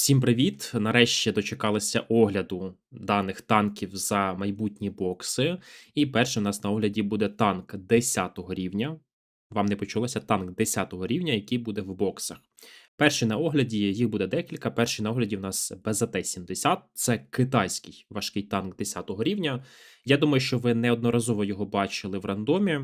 Всім привіт! Нарешті дочекалися огляду даних танків за майбутні бокси. І перший у нас на огляді буде танк 10 рівня. Вам не почулося танк 10 рівня, який буде в боксах. Перший на огляді, їх буде декілька. Перший на огляді в нас БЗТ-70, це китайський важкий танк 10 рівня. Я думаю, що ви неодноразово його бачили в рандомі.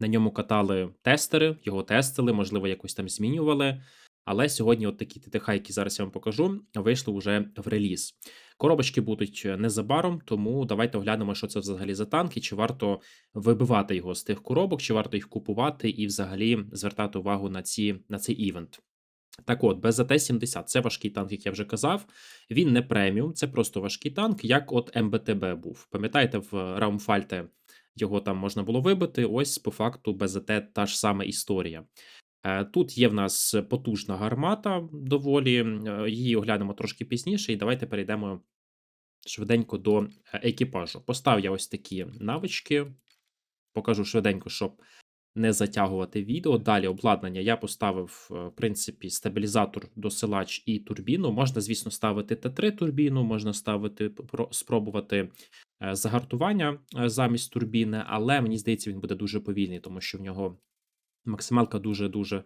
На ньому катали тестери, його тестили, можливо, якось там змінювали. Але сьогодні, от такі ТТХ, які зараз я вам покажу, вийшли вже в реліз. Коробочки будуть е, незабаром, тому давайте оглянемо, що це взагалі за танки, чи варто вибивати його з тих коробок, чи варто їх купувати і взагалі звертати увагу на ці на цей івент. Так от, БЗТ-70 це важкий танк, як я вже казав. Він не преміум, це просто важкий танк, як от МБТБ був. Пам'ятаєте, в Раумфальте його там можна було вибити. Ось по факту БЗТ та ж сама історія. Е, тут є в нас потужна гармата доволі, е, її оглянемо трошки пізніше, і давайте перейдемо швиденько до е, екіпажу. Постав я ось такі навички, покажу швиденько, щоб не затягувати відео. Далі обладнання я поставив, в принципі, стабілізатор, досилач і турбіну. Можна, звісно, ставити Т3 турбіну, можна ставити, спробувати загартування замість турбіни, але мені здається, він буде дуже повільний, тому що в нього Максималка дуже-дуже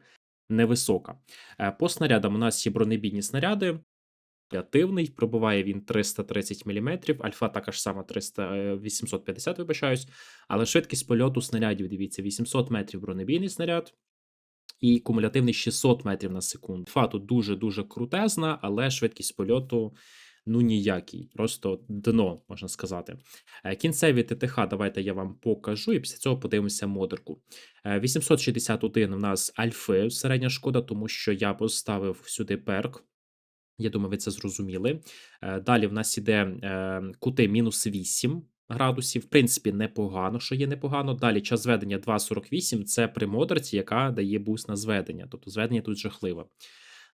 невисока. Е, по снарядам у нас є бронебійні снаряди. Креативний, пробиває він 330 мм, альфа також сама 300, 850, вибачаюсь, але швидкість польоту снарядів, дивіться, 800 метрів бронебійний снаряд і кумулятивний 600 метрів на секунду. Альфа тут дуже-дуже крутезна, але швидкість польоту ну ніякий, просто дно, можна сказати. Е, кінцеві ТТХ, давайте я вам покажу, і після цього подивимося модерку. 861 е, у нас альфи, середня шкода, тому що я поставив сюди перк. Я думаю, ви це зрозуміли. Е, далі в нас іде кути мінус 8 градусів. В принципі, непогано, що є непогано. Далі час зведення 2,48 це при модерці, яка дає буст на зведення. Тобто зведення тут жахливе.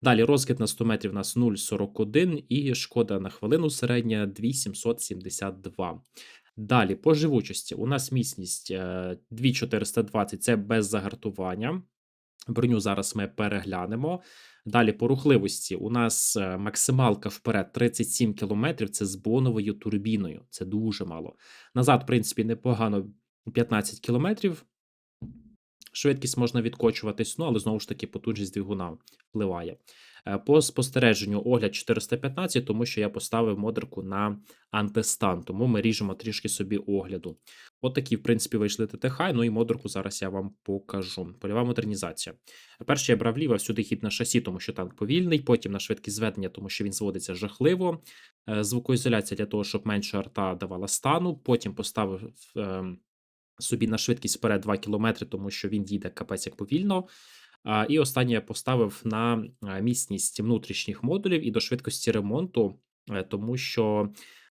Далі розкид на 100 метрів у нас 0,41 і шкода на хвилину середня 2,772. Далі, по живучості, у нас міцність 2420 е, це без загартування. Броню зараз ми переглянемо. Далі, по рухливості, у нас е, максималка вперед 37 км це з боновою турбіною. Це дуже мало. Назад, в принципі, непогано 15 км. Швидкість можна відкочуватись, ну але знову ж таки потужність двигуна впливає. Е, по спостереженню огляд 415, тому що я поставив модерку на антистан, тому ми ріжемо трішки собі огляду. От такі, в принципі, вийшли ТТХ, ну і модерку зараз я вам покажу. Польова модернізація. Перше я брав ліво всюди хід на шасі, тому що танк повільний, потім на швидкість зведення, тому що він зводиться жахливо. Е, звукоізоляція для того, щоб менше арта давала стану. Потім поставив. Собі на швидкість вперед 2 км, тому що він їде капець як повільно. І останнє я поставив на міцність внутрішніх модулів і до швидкості ремонту, е, тому що.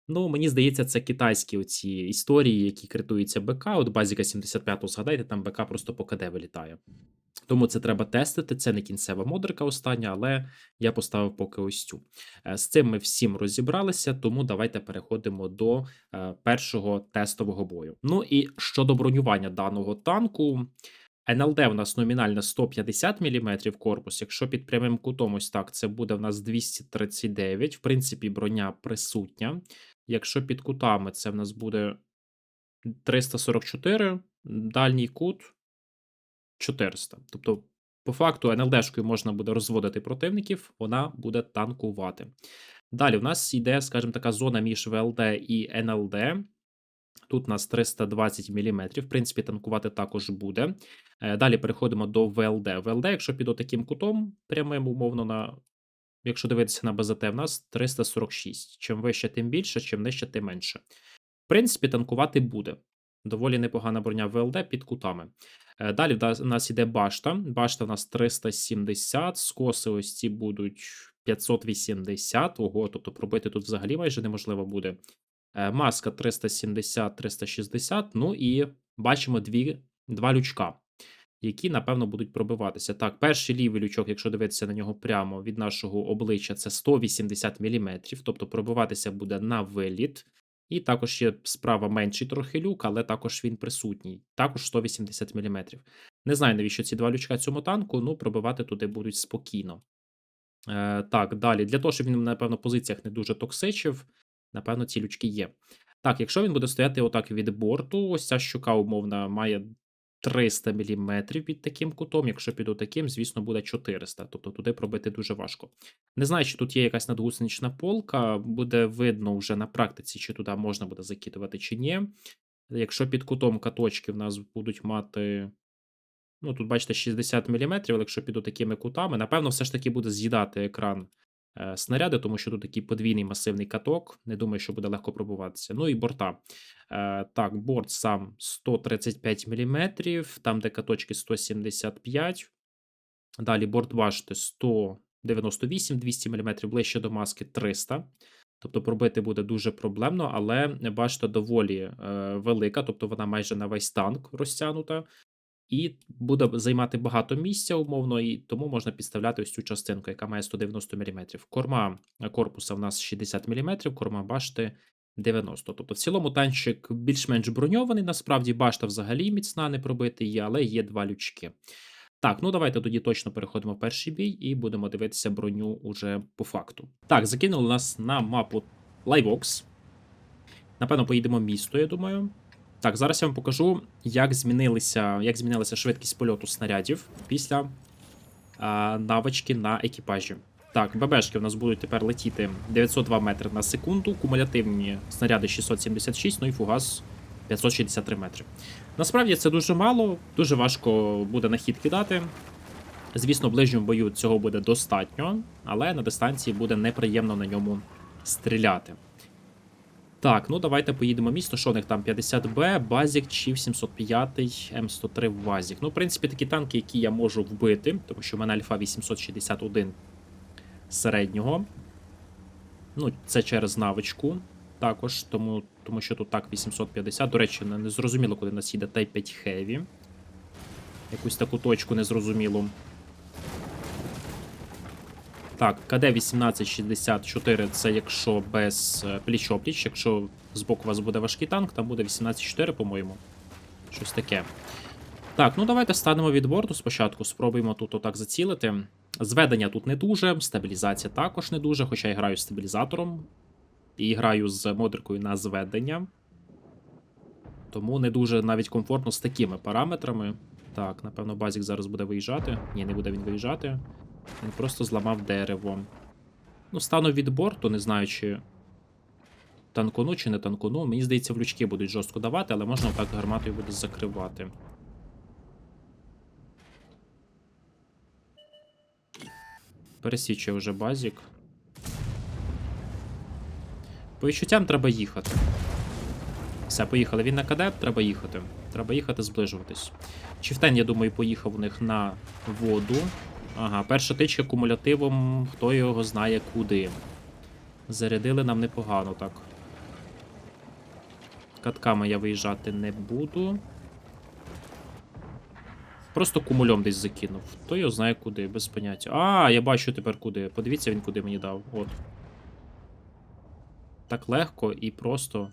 Ну, мені здається, це китайські оці історії, які критуються БК. От базіка 75 го згадайте, там БК просто по КД вилітає. Тому це треба тестити. Це не кінцева модерка остання, але я поставив поки ось цю. Е, з цим ми всім розібралися, тому давайте переходимо до е, першого тестового бою. Ну і щодо бронювання даного танку. НЛД у нас номінальна 150 мм корпус. Якщо під прямим кутом, ось так, це буде в нас 239. В принципі, броня присутня. Якщо під кутами, це в нас буде 344, дальній кут 400. Тобто, по факту, НЛДшкою можна буде розводити противників, вона буде танкувати. Далі, в нас йде, скажімо, така зона між ВЛД і НЛД. Тут у нас 320 мм, в принципі, танкувати також буде. Е, далі переходимо до ВЛД. ВЛД, якщо під отаким кутом, прямим, умовно, на, якщо дивитися на БЗТ, в нас 346. Чим вище, тим більше, чим нижче, тим менше. В принципі, танкувати буде. Доволі непогана броня ВЛД під кутами. Е, далі в нас іде башта. Башта у нас 370, скоси ось ці будуть 580. Ого, тобто пробити тут взагалі майже неможливо буде. Е, маска 370-360. Ну і бачимо дві, два лючка, які, напевно, будуть пробиватися. Так, перший лівий лючок, якщо дивитися на нього прямо від нашого обличчя, це 180 мм, тобто пробиватися буде на виліт. І також є справа менший трохи люк, але також він присутній. Також 180 мм. Не знаю, навіщо ці два лючка цьому танку, ну пробивати туди будуть спокійно. Е, так, далі. Для того, щоб він, напевно, позиціях не дуже токсичив, напевно, ці лючки є. Так, якщо він буде стояти отак від борту, ось ця щука умовна має 300 мм під таким кутом. Якщо під отаким, звісно, буде 400. Тобто туди пробити дуже важко. Не знаю, чи тут є якась надгусенична полка, буде видно вже на практиці, чи туди можна буде закидувати, чи ні. Якщо під кутом каточки в нас будуть мати. Ну, тут, бачите, 60 мм, але якщо під такими кутами, напевно, все ж таки буде з'їдати екран снаряди, тому що тут такий подвійний масивний каток. Не думаю, що буде легко пробуватися. Ну і борта. Е, так, борт сам 135 мм, там, де каточки 175. Далі борт бачите 198 200 мм, ближче до маски 300. Тобто пробити буде дуже проблемно, але бачите, доволі е, велика, тобто вона майже на весь танк розтягнута. І буде займати багато місця умовно, і тому можна підставляти ось цю частинку, яка має 190 мм. Корма корпуса в нас 60 мм, корма башти 90. Тобто, в цілому танчик більш-менш броньований. Насправді башта взагалі міцна, не пробити є, але є два лючки. Так, ну давайте тоді точно переходимо в перший бій і будемо дивитися броню уже по факту. Так, закинули нас на мапу Liveox. Напевно, поїдемо місто, я думаю. Так, зараз я вам покажу, як змінилися, як змінилася швидкість польоту снарядів після а, навички на екіпажі. Так, ББшки у нас будуть тепер летіти 902 метри на секунду, кумулятивні снаряди 676, ну і фугас 563 метри. Насправді це дуже мало, дуже важко буде на хід кидати. Звісно, в ближньому бою цього буде достатньо, але на дистанції буде неприємно на ньому стріляти. Так, ну давайте поїдемо місто. Що у них там 50Б, Базік, Чів 705, М103 Вазік. Ну, в принципі, такі танки, які я можу вбити, тому що в мене Альфа 861 середнього. Ну, це через навичку також, тому тому що тут так 850. До речі, не, зрозуміло, коли нас їде Type 5 Heavy. Якусь таку точку незрозумілу. Так, КД 1864 це якщо без е, пліч-опліч. Якщо збоку у вас буде важкий танк, там буде 18-4, по-моєму. Щось таке. Так, ну давайте станемо від борту спочатку. Спробуємо тут отак зацілити. Зведення тут не дуже, стабілізація також не дуже, хоча я граю з стабілізатором. І граю з модеркою на зведення. Тому не дуже навіть комфортно з такими параметрами. Так, напевно, базік зараз буде виїжджати. Ні, не буде він виїжджати. Він просто зламав дерево. Ну, стану від борту, не знаю, чи танкону, чи не танкону. Мені здається, в лючки будуть жорстко давати, але можна так гарматою буде закривати. Пересічує вже базік. По відчуттям треба їхати. Все, поїхали. Він на кадет, треба їхати. Треба їхати, зближуватись. Чифтен, я думаю, поїхав у них на воду. Ага, перша тичка кумулятивом, хто його знає куди. Зарядили нам непогано так. Катками я виїжджати не буду. Просто кумульом десь закинув. Хто його знає куди, без поняття. А, я бачу тепер куди. Подивіться, він куди мені дав. От. Так легко і просто.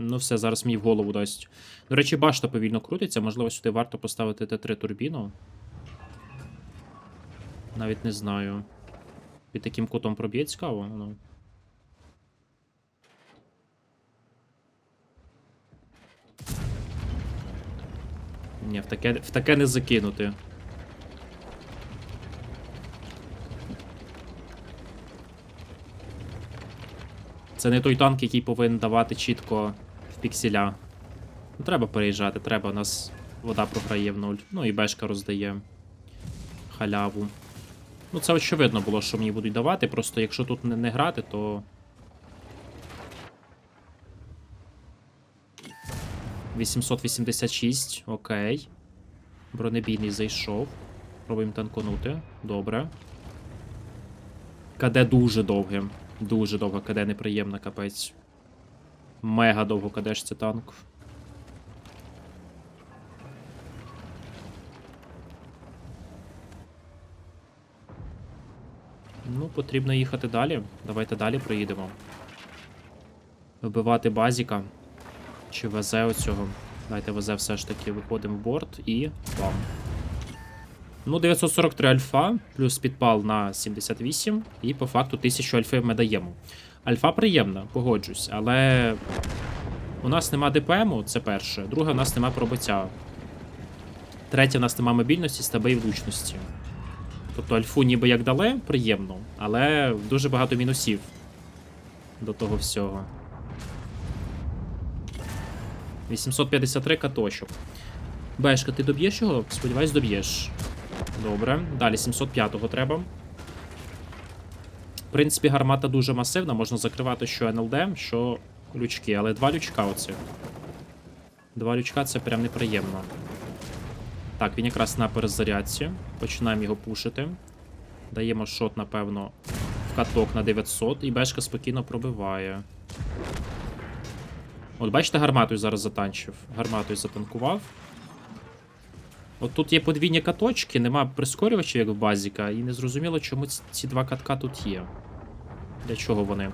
Ну, все, зараз мені в голову дасть. До речі, башта повільно крутиться, можливо, сюди варто поставити Т3 турбіну. Навіть не знаю. Під таким кутом проб'є цікаво, ну. Ні, в таке, в таке не закинути. Це не той танк, який повинен давати чітко пікселя. Ну, Треба переїжджати, треба, у нас вода програє в нуль. Ну і бешка роздає халяву. Ну, це очевидно було, що мені будуть давати, просто якщо тут не, не грати, то. 886, окей. Бронебійний зайшов. Пробуємо танконути. Добре. КД дуже довге. Дуже довго КД неприємна, капець. Мега довго кадешся танк. Ну, потрібно їхати далі. Давайте далі проїдемо. Вбивати базіка. Чи ВЗ оцього. Давайте ВЗ все ж таки виходимо в борт і бам. Ну, 943 альфа, плюс підпал на 78, і по факту 1000 альфи ми даємо. Альфа приємна, погоджусь, але у нас нема ДПМу, це перше. Друге, у нас нема пробиття. Третє, у нас нема мобільності, стаби і влучності. Тобто альфу ніби як дали, приємно, але дуже багато мінусів до того всього. 853 каточок. Бешка, ти доб'єш його? Сподіваюсь, доб'єш. Добре. Далі 705-го треба. В принципі, гармата дуже масивна, можна закривати що НЛД, що лючки, але два лючка оцих. Два лючка це прям неприємно. Так, він якраз на перезарядці. Починаємо його пушити. Даємо шот, напевно, в каток на 900, і бешка спокійно пробиває. От бачите, гарматою зараз затанчив. Гарматою затанкував. От тут є подвійні каточки, нема прискорювачів, як в базіка, і не зрозуміло, чому ці, два катка тут є. Для чого вони?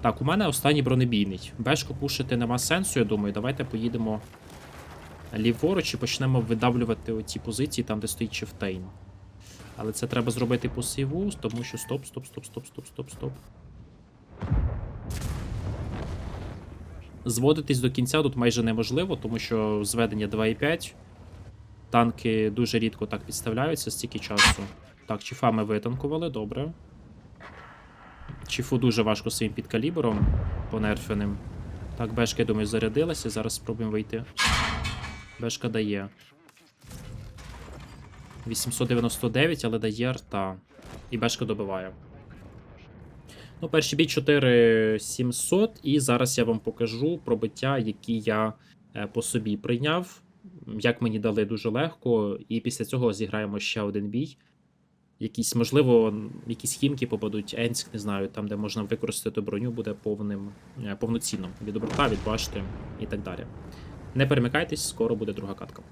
Так, у мене останній бронебійний. Бешку пушити нема сенсу, я думаю. Давайте поїдемо ліворуч і почнемо видавлювати оці позиції там, де стоїть Чифтейн. Але це треба зробити по сейву, тому що стоп, стоп, стоп, стоп, стоп, стоп, стоп. Зводитись до кінця тут майже неможливо, тому що зведення 2,5. Танки дуже рідко так підставляються стільки часу. Так, чіфа ми витанкували, добре. Чіфу дуже важко своїм підкалібром понерфеним. Так, бешка, я думаю, зарядилася. Зараз спробуємо вийти. Бешка дає. 899, але дає арта. І бешка добиває. Ну, перший бій 4700, і зараз я вам покажу пробиття, які я е, по собі прийняв. Як мені дали дуже легко, і після цього зіграємо ще один бій. Якісь, можливо, якісь хімки попадуть, Енськ, не знаю, там, де можна використати броню, буде повним, е, повноцінно від оберта, від башти і так далі. Не перемикайтесь, скоро буде друга катка.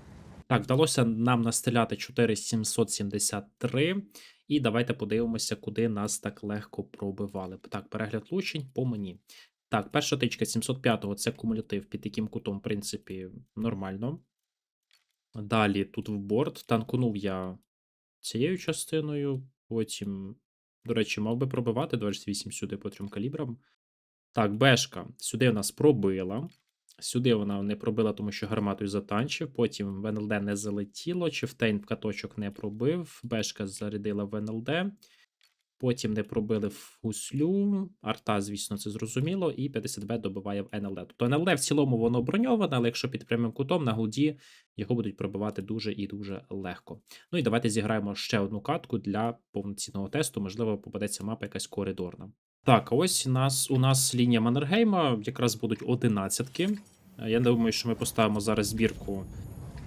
Так, вдалося нам настріляти 4773. І давайте подивимося, куди нас так легко пробивали. Так, перегляд влучень по мені. Так, перша тичка 705-го це кумулятив під таким кутом, в принципі, нормально. Далі тут в борт. Танкунув я цією частиною. Потім, до речі, мав би пробивати 28 сюди по трьом калібрам. Так, бешка сюди нас пробила. Сюди вона не пробила, тому що гарматою затанчив. Потім в НЛД не залетіло. Чифтейн в каточок не пробив. Бешка зарядила в НЛД. Потім не пробили в гуслю. Арта, звісно, це зрозуміло. І 50Б добиває в НЛД. Тобто НЛД в цілому воно броньоване, але якщо під прямим кутом на голді його будуть пробивати дуже і дуже легко. Ну і давайте зіграємо ще одну катку для повноцінного тесту. Можливо, попадеться мапа якась коридорна. Так, ось у нас у нас лінія Маннергейма, якраз будуть одинадцятки. Е, Я думаю, що ми поставимо зараз збірку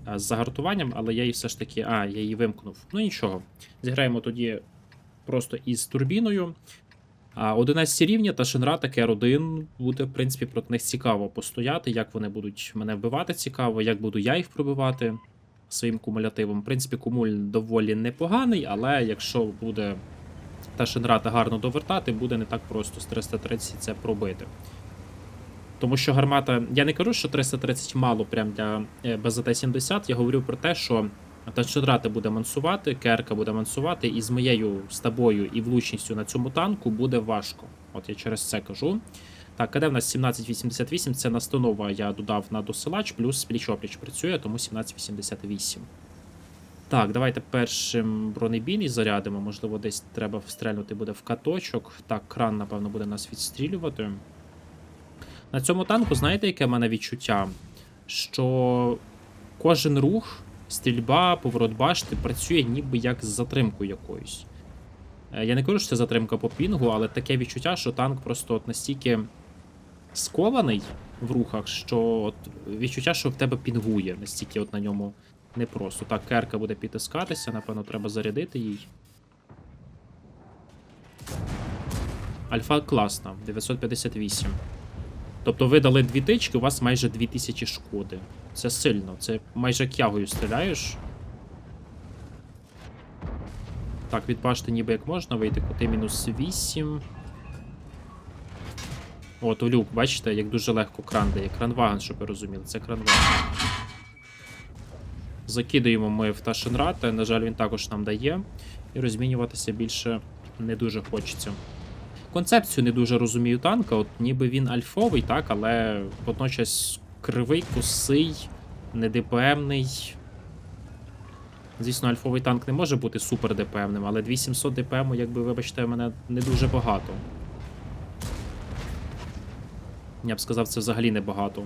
е, з загартуванням, але я її все ж таки. А, я її вимкнув. Ну нічого. Зіграємо тоді просто із турбіною. А 11 рівня та Шенра та Кер-1 буде, в принципі, проти них цікаво постояти, як вони будуть мене вбивати цікаво, як буду я їх пробивати своїм кумулятивом. В принципі, кумуль доволі непоганий, але якщо буде та Шенрата гарно довертати, буде не так просто з 330 це пробити. Тому що гармата. Я не кажу, що 330 мало прям для е, БЗТ-70. Я говорю про те, що та буде мансувати, Керка буде мансувати, і з моєю з тобою і влучністю на цьому танку буде важко. От я через це кажу. Так, КД в нас 1788, це настанова я додав на досилач, плюс пліч-опліч працює, тому 1788. Так, давайте першим бронебійний зарядимо. Можливо, десь треба встрельнути буде в каточок. Так, кран, напевно, буде нас відстрілювати. На цьому танку, знаєте, яке в мене відчуття? Що кожен рух, стрільба, поворот башти працює ніби як з затримкою якоюсь. Е, Я не кажу, що це затримка по пінгу, але таке відчуття, що танк просто от настільки скований в рухах, що от відчуття, що в тебе пінгує, настільки от на ньому непросто. Так, керка буде підтискатися, напевно, треба зарядити їй. Альфа класна, 958. Тобто ви дали дві тички, у вас майже 2000 шкоди. Це сильно, це майже кягою стріляєш. Так, від ніби як можна вийти, кути мінус 8. От, у люк, бачите, як дуже легко кран дає. Кранваген, щоб ви розуміли, це кранваген. Закидуємо ми в Ташенрата, на жаль, він також нам дає. І розмінюватися більше не дуже хочеться. Концепцію не дуже розумію танка, от ніби він альфовий, так, але водночас кривий, косий, не ДПМний. Звісно, альфовий танк не може бути супер ДПМним, але 2700 ДПМу, якби, вибачте, мене не дуже багато. Я б сказав, це взагалі небагато.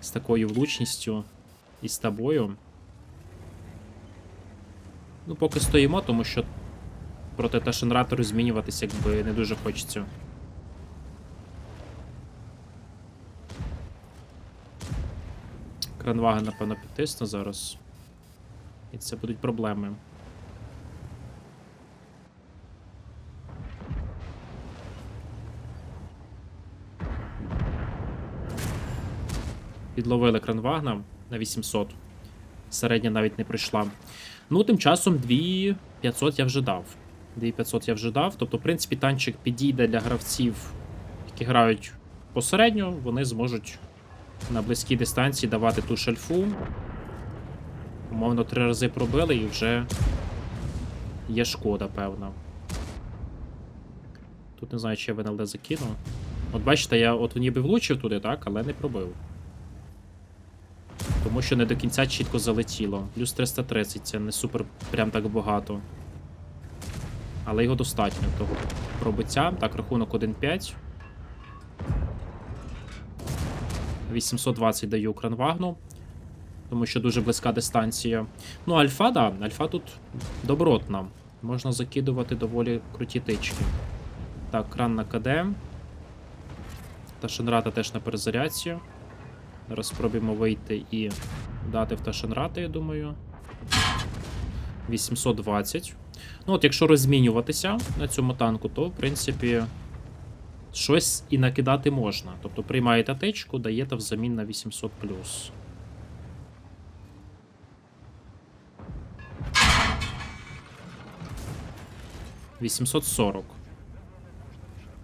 З такою влучністю і з тобою. Ну, поки стоїмо, тому що проти Ташенратору змінюватися якби не дуже хочеться. Кранваген, напевно, підтисне зараз. І це будуть проблеми. Підловили кранвагна на 800. Середня навіть не прийшла. Ну, тим часом 2500 я вже дав. 2500 я вже дав. Тобто, в принципі, танчик підійде для гравців, які грають посередньо, вони зможуть на близькій дистанції давати ту шельфу. Умовно, три рази пробили і вже є шкода, певна. Тут не знаю, чи я ВНЛД закину. От бачите, я от ніби влучив туди, так, але не пробив. Тому що не до кінця чітко залетіло. Плюс 330 це не супер прям так багато. Але його достатньо того пробиття. Так, рахунок 1-5. 820 даю кранвагну. Тому що дуже близька дистанція. Ну, альфа, да, альфа тут добротна. Можна закидувати доволі круті тички. Так, кран на КД. Та Шенрата теж на перезарядці. Зараз спробуємо вийти і дати в Ташенрата, я думаю. 820. Ну, от, якщо розмінюватися на цьому танку, то, в принципі, щось і накидати можна. Тобто приймаєте тичку, даєте взамін на 800 Вісімсот сорок.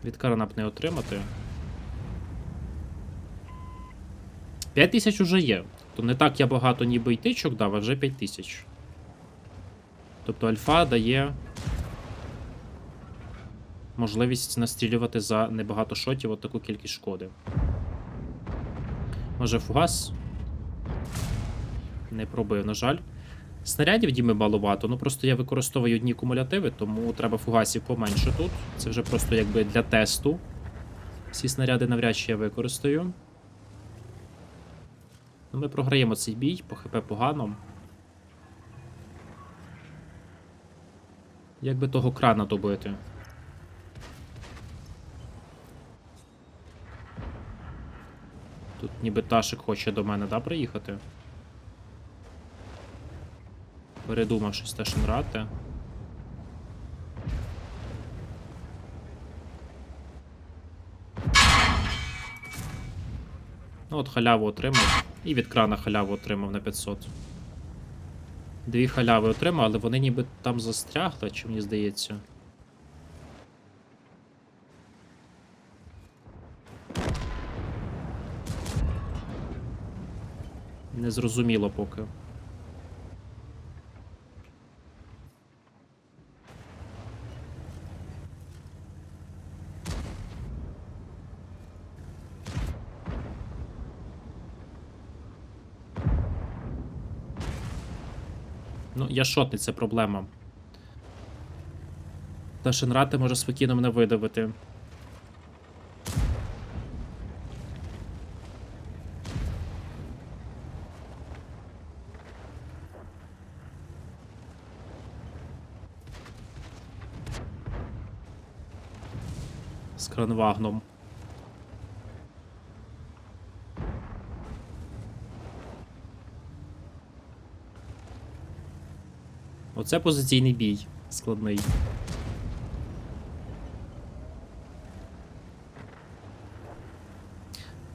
Від каранап не отримати. 5 тисяч уже є. То не так я багато ніби й тичок дав, а вже 5 тисяч. Тобто альфа дає можливість настрілювати за небагато шотів от таку кількість шкоди. Може фугас? Не пробив, на жаль. Снарядів діми маловато, ну просто я використовую одні кумулятиви, тому треба фугасів поменше тут. Це вже просто якби для тесту. Всі снаряди навряд чи я використаю. Ну, ми програємо цей бій, по ХП погано. Як би того крана добити? Тут ніби Ташик хоче до мене, да, приїхати? Передумав щось теж грати. Ну от халяву отримав. І від крана халяву отримав на 500. Дві халяви отримав, але вони ніби там застрягли, чи мені здається. Незрозуміло поки. Ну, я шотний, це проблема. Та Шенрати може спокійно мене видавити. З кранвагном. Оце позиційний бій складний.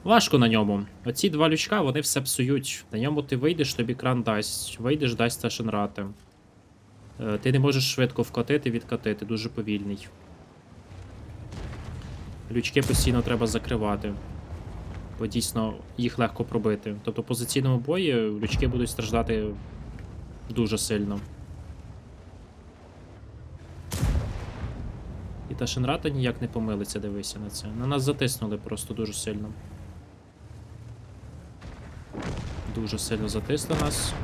Важко на ньому. Оці два лючка, вони все псують. На ньому ти вийдеш, тобі кран дасть. Вийдеш, дасть сташенрати. Е, Ти не можеш швидко вкатити, відкатити, дуже повільний. Лючки постійно треба закривати. Бо дійсно їх легко пробити. Тобто в позиційному бої лючки будуть страждати дуже сильно. І та Шенрата ніяк не помилиться, дивися на це. На нас затиснули просто дуже сильно. Дуже сильно затисли нас.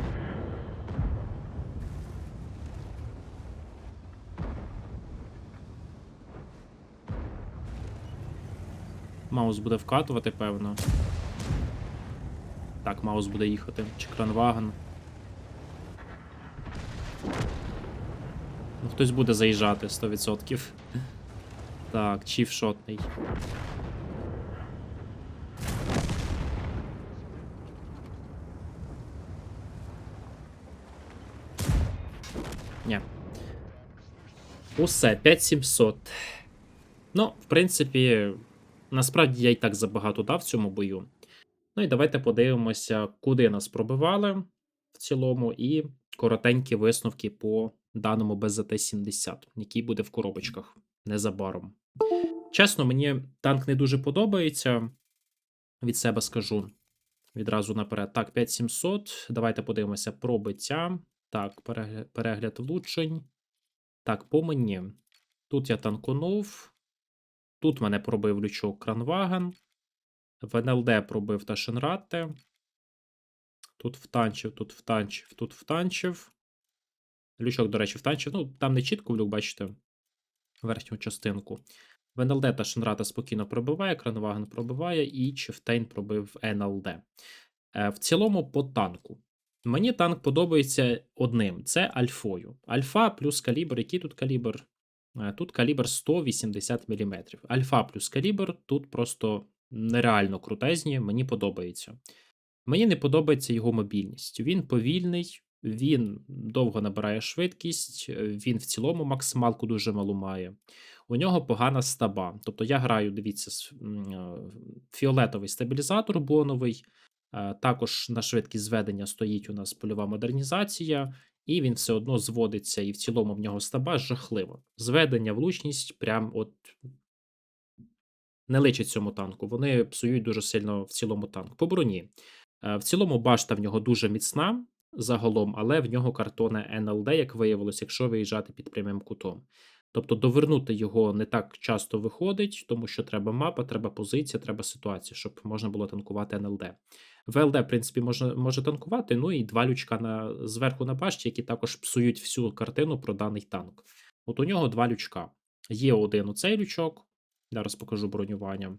Маус буде вкатувати, певно. Так, Маус буде їхати. Чи кранваген. Ну, хтось буде заїжджати 100%. Так, чіф шотний. Ні. Усе, 5700. Ну, в принципі, насправді я і так забагато дав в цьому бою. Ну і давайте подивимося, куди нас пробивали в цілому, і коротенькі висновки по даному БЗТ-70, який буде в коробочках незабаром. Чесно, мені танк не дуже подобається. Від себе скажу відразу наперед. Так, 5700. Давайте подивимося пробиття. Так, перегля- перегляд влучень. Так, по мені. Тут я танконув. Тут мене пробив лючок Кранваген. В НЛД пробив Ташенратте. Тут втанчив, тут втанчив, тут втанчив. Лючок, до речі, втанчив. Ну, там не чітко люк, бачите, верхню частинку. В НЛД Ташенрата спокійно пробиває, Кранваген пробиває, і Чифтейн пробив НЛД. Е, В цілому по танку. Мені танк подобається одним: це альфою. Альфа плюс калібр. Який тут калібр? Е, Тут калібр 180 мм. Альфа плюс калібр тут просто нереально крутезні, мені подобається. Мені не подобається його мобільність. Він повільний, він довго набирає швидкість, він в цілому максималку дуже малу має. У нього погана стаба. Тобто я граю, дивіться, е, фіолетовий стабілізатор боновий. е, Також на швидкість зведення стоїть у нас польова модернізація, і він все одно зводиться, і в цілому в нього стаба жахлива. Зведення, влучність, прям от не личить цьому танку. Вони псують дуже сильно в цілому танк. По броні. Е, В цілому башта в нього дуже міцна загалом, але в нього картоне НЛД, як виявилось, якщо виїжджати під прямим кутом. Тобто довернути його не так часто виходить, тому що треба мапа, треба позиція, треба ситуація, щоб можна було танкувати НЛД. ВЛД, в принципі, може, може танкувати, ну і два лючка на, зверху на башті, які також псують всю картину про даний танк. От у нього два лючка. Є один оцей лючок, зараз покажу бронювання.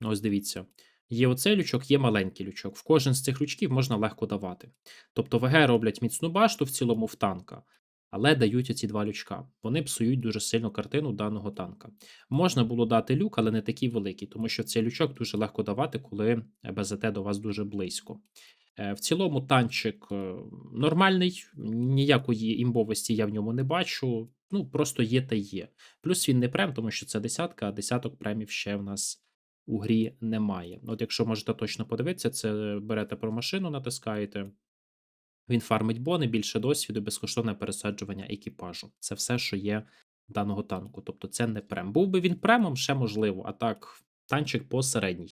Ось дивіться. Є оцей лючок, є маленький лючок. В кожен з цих лючків можна легко давати. Тобто ВГ роблять міцну башту в цілому в танка, але дають оці два лючка. Вони псують дуже сильно картину даного танка. Можна було дати люк, але не такий великий, тому що цей лючок дуже легко давати, коли БЗТ до вас дуже близько. Е, В цілому танчик е, нормальний, ніякої імбовості я в ньому не бачу. Ну, просто є та є. Плюс він не прем, тому що це десятка, а десяток премів ще в нас у грі немає. От якщо можете точно подивитися, це берете про машину, натискаєте. Він фармить бони, більше досвіду, безкоштовне пересаджування екіпажу. Це все, що є даного танку. Тобто це не прем. Був би він премом, ще можливо, а так, танчик посередній.